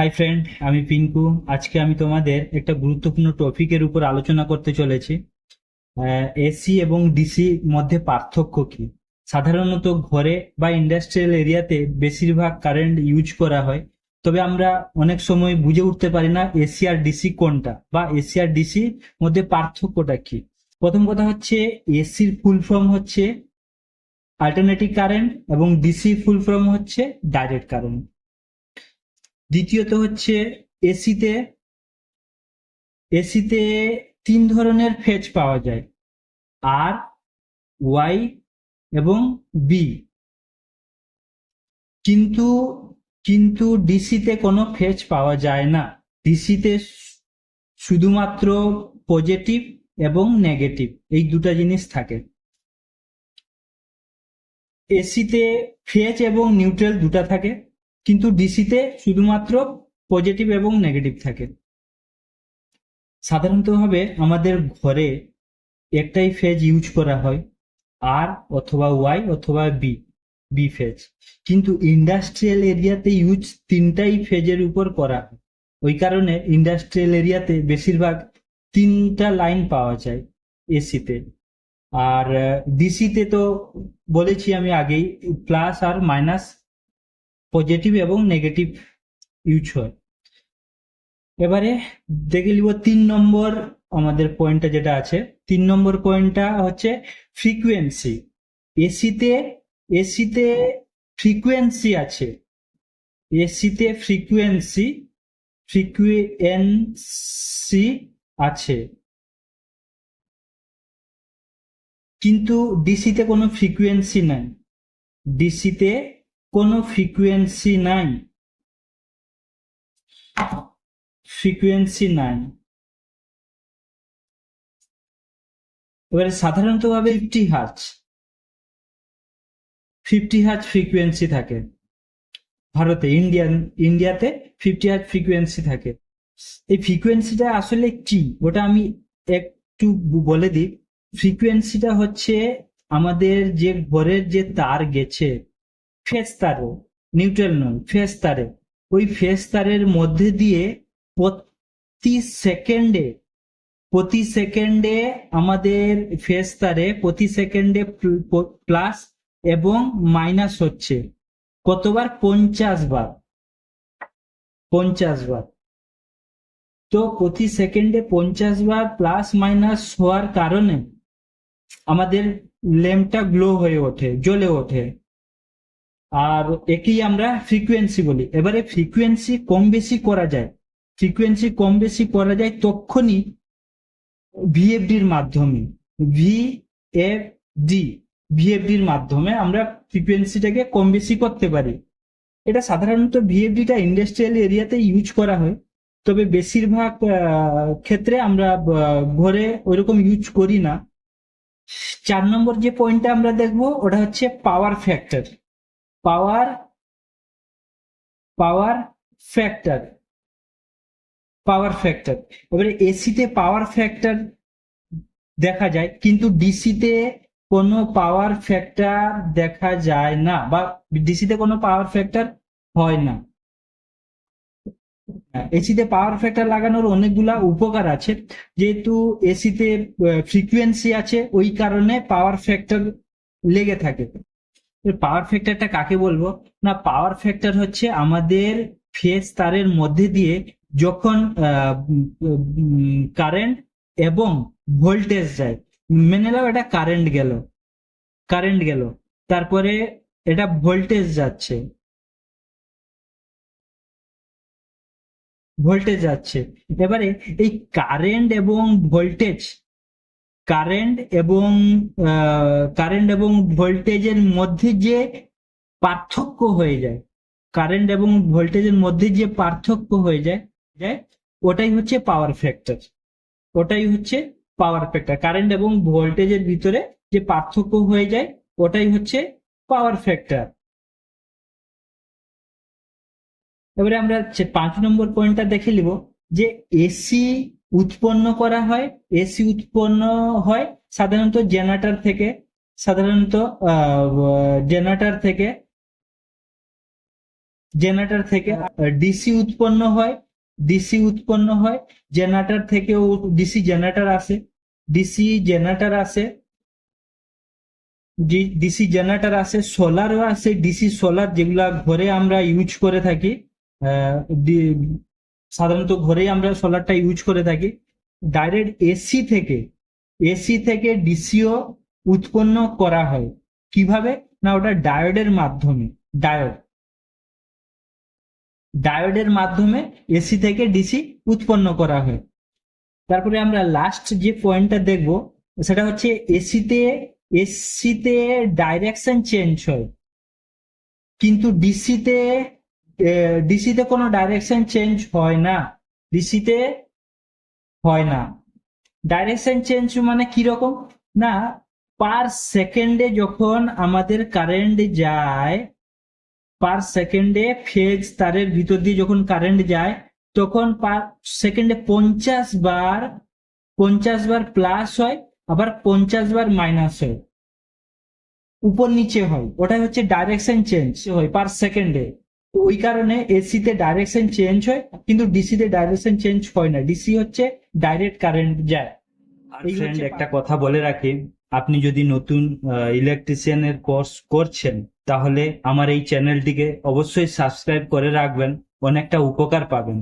Hi friend আমি পিঙ্কু। আজকে আমি তোমাদের একটা গুরুত্বপূর্ণ টপিকের উপর আলোচনা করতে চলেছি। এসি এবং ডিসি মধ্যে পার্থক্য কি? সাধারণত ঘরে বা ইন্ডাস্ট্রিয়াল এরিয়াতে বেশিরভাগ কারেন্ট ইউজ করা হয়। তবে আমরা অনেক সময় বুঝে উঠতে পারি না এসি আর ডিসি কোনটা বা এসি আর ডিসি মধ্যে পার্থক্যটা কি। প্রথম কথা হচ্ছে এসির ফুল ফর্ম হচ্ছে আল্টারনেটিভ কারেন্ট এবং ডিসি ফুল ফর্ম হচ্ছে ডাইরেক্ট কারেন্ট দ্বিতীয়ত হচ্ছে এসিতে এসিতে তিন ধরনের ফেজ পাওয়া যায়। আর, ওয়াই এবং বি। কিন্তু কিন্তু ডিসিতে কোনো ফেজ পাওয়া যায় না। ডিসিতে শুধুমাত্র পজিটিভ এবং নেগেটিভ এই দুটা জিনিস থাকে। এসিতে ফেজ এবং নিউট্রাল দুটা থাকে। কিন্তু ডিসিতে শুধুমাত্র পজিটিভ এবং নেগেটিভ থাকে। সাধারণতভাবে আমাদের ঘরে একটাই ফেজ ইউজ করা হয় আর অথবা ওয়াই অথবা বি বি ফেজ কিন্তু ইন্ডাস্ট্রিয়াল এরিয়াতে ইউজ তিনটাই ফেজের উপর করা হয়। ওই কারণে ইন্ডাস্ট্রিয়াল এরিয়াতে বেশিরভাগ তিনটা লাইন পাওয়া যায় এসিতে আর ডিসিতে তো বলেছি আমি আগেই প্লাস আর মাইনাস পজিটিভ এবং নেগেটিভ ইউজ হয় এবারে দেখে নিব তিন নম্বর আমাদের পয়েন্টটা যেটা আছে। তিন নম্বর পয়েন্টটা হচ্ছে ফ্রিকুয়েন্সি এসিতে এসিতে ফ্রিকুয়েন্সি আছে। এসিতে ফ্রিকুয়েন্সি ফ্রিকুয়েন্সি আছে। কিন্তু ডিসিতে কোনো ফ্রিকুয়েন্সি নাই। ডিসিতে কোনো ফ্রিকুয়েন্সি নাই। ফ্রিকুয়েন্সি নাই। এবারে সাধারণতভাবে fifty hertz fifty hertz frequency থাকে। ভারতে ইন্ডিয়ান ইন্ডিয়াতে ফিফটি হার্জ ফ্রিকুয়েন্সি থাকে। এই ফ্রিকুয়েন্সিটা আসলে কি? ওটা আমি একটু বলে দিই। ফ্রিকুয়েন্সিটা হচ্ছে আমাদের যে ঘরের যে তার গেছে ফেস তারে নিউট্রাল নয় ফেস তারে ওই ফেস তারের মধ্যে দিয়ে প্রতি সেকেন্ডে প্রতি সেকেন্ডে আমাদের ফেস তারে প্রতি সেকেন্ডে প্লাস এবং মাইনাস হচ্ছে। কতবার? পঞ্চাশ বার। পঞ্চাশ বার। তো প্রতি সেকেন্ডে পঞ্চাশ বার প্লাস মাইনাস হওয়ার কারণে আমাদের ল্যাম্পটা গ্লো হয়ে ওঠে, জ্বলে ওঠে। আর একেই আমরা ফ্রিকুয়েন্সি বলি। এবারে ফ্রিকুয়েন্সি কম বেশি করা যায়। ফ্রিকুয়েন্সি কম বেশি করা যায় তখনই ভিএফডির মাধ্যমে। ভি এফ ডি ভিএফডির মাধ্যমে আমরা ফ্রিকুয়েন্সিটাকে কম বেশি করতে পারি। এটা সাধারণত ভিএফডিটা ইন্ডাস্ট্রিয়াল এরিয়াতে ইউজ করা হয়। তবে বেশিরভাগ ক্ষেত্রে আমরা ঘরে ওইরকম ইউজ করি না। চার নম্বর যে পয়েন্টটা আমরা দেখব, ওটা হচ্ছে power factor power power factor power factor. এবারে এসিতে পাওয়ার ফ্যাক্টর দেখা যায়, কিন্তু ডিসিতে কোনো পাওয়ার ফ্যাক্টর দেখা যায় না, বা ডিসিতে কোনো পাওয়ার ফ্যাক্টর হয় না। এসিতে পাওয়ার ফ্যাক্টর লাগানোর অনেকগুলা উপকার আছে। যেহেতু এসিতে ফ্রিকুয়েন্সি আছে, ওই কারণে পাওয়ার ফ্যাক্টর লেগে থাকে। পাওয়ার ফ্যাক্টরটা কাকে বলব? না পাওয়ার ফ্যাক্টর হচ্ছে আমাদের ফেস তারের মধ্যে দিয়ে যখন কারেন্ট এবং ভোল্টেজ যায়। মেনে নাও, এটা কারেন্ট গেল। কারেন্ট গেল। তারপরে এটা ভোল্টেজ যাচ্ছে। ভোল্টেজ যাচ্ছে। এবারে এই কারেন্ট এবং ভোল্টেজ কারেন্ট এবং কারেন্ট এবং ভোল্টেজের মধ্যে যে পার্থক্য হয়ে যায় কারেন্ট এবং ভোল্টেজের মধ্যে যে পার্থক্য হয়ে যায় যায়, ওটাই হচ্ছে পাওয়ার ফ্যাক্টর ওটাই হচ্ছে পাওয়ার ফ্যাক্টর কারেন্ট এবং ভোল্টেজের ভিতরে যে পার্থক্য হয়ে যায়, ওটাই হচ্ছে পাওয়ার ফ্যাক্টর এবারে আমরা পাঁচ নম্বর পয়েন্টটা দেখে নিব, যে এসি উৎপন্ন করা হয় এসি উৎপন্ন হয় সাধারণত জেনারেটর থেকে, সাধারণত জেনারেটর থেকে জেনারেটর থেকে ডিসি উৎপন্ন হয় ডিসি উৎপন্ন হয়, জেনারেটর থেকেও ডিসি জেনারেটর আসে ডিসি জেনারেটর আসে ডিসি জেনারেটর আসে, সোলারও আসে ডিসি সোলার যেগুলা ঘরে আমরা ইউজ করে থাকি সাধারণত ঘরেই আমরা সোলারটা ইউজ করে থাকি। ডাইরেক্ট এসি থেকে এসি থেকে ডিসিও উৎপন্ন করা হয়। কীভাবে? না, ওটা ডায়োডের মাধ্যমে ডায়োড ডায়োডের মাধ্যমে এসি থেকে ডিসি উৎপন্ন করা হয়। তারপরে আমরা লাস্ট যে পয়েন্টটা দেখব, সেটা হচ্ছে এসিতে এসিতে ডাইরেকশন চেঞ্জ হয়। কিন্তু ডিসিতে ডিসিতে কোনো ডাইরেকশন চেঞ্জ হয় না। ডিসিতে হয় না। ডাইরেকশন চেঞ্জ মানে কীরকম না পার সেকেন্ডে যখন আমাদের কারেন্ট যায় পার সেকেন্ডে ফেজ তারের ভিতর দিয়ে যখন কারেন্ট যায়, তখন পার সেকেন্ডে পঞ্চাশ বার পঞ্চাশ বার প্লাস হয়, আবার পঞ্চাশ বার মাইনাস হয়। উপর নিচে হয়। ওটাই হচ্ছে ডাইরেকশন চেঞ্জ হয় পার সেকেন্ডে ওই কারণে এসিতে ডাইরেকশন চেঞ্জ হয় কিন্তু ডিসিতে ডাইরেকশন চেঞ্জ হয় না। ডিসি হচ্ছে ডাইরেক্ট কারেন্ট যায়। আর ফ্রেন্ড একটা কথা বলে রাখি আপনি যদি নতুন ইলেকট্রিশিয়ানের কোর্স করছেন তাহলে আমার এই চ্যানেলটিকে অবশ্যই সাবস্ক্রাইব করে রাখবেন অনেকটা উপকার পাবেন।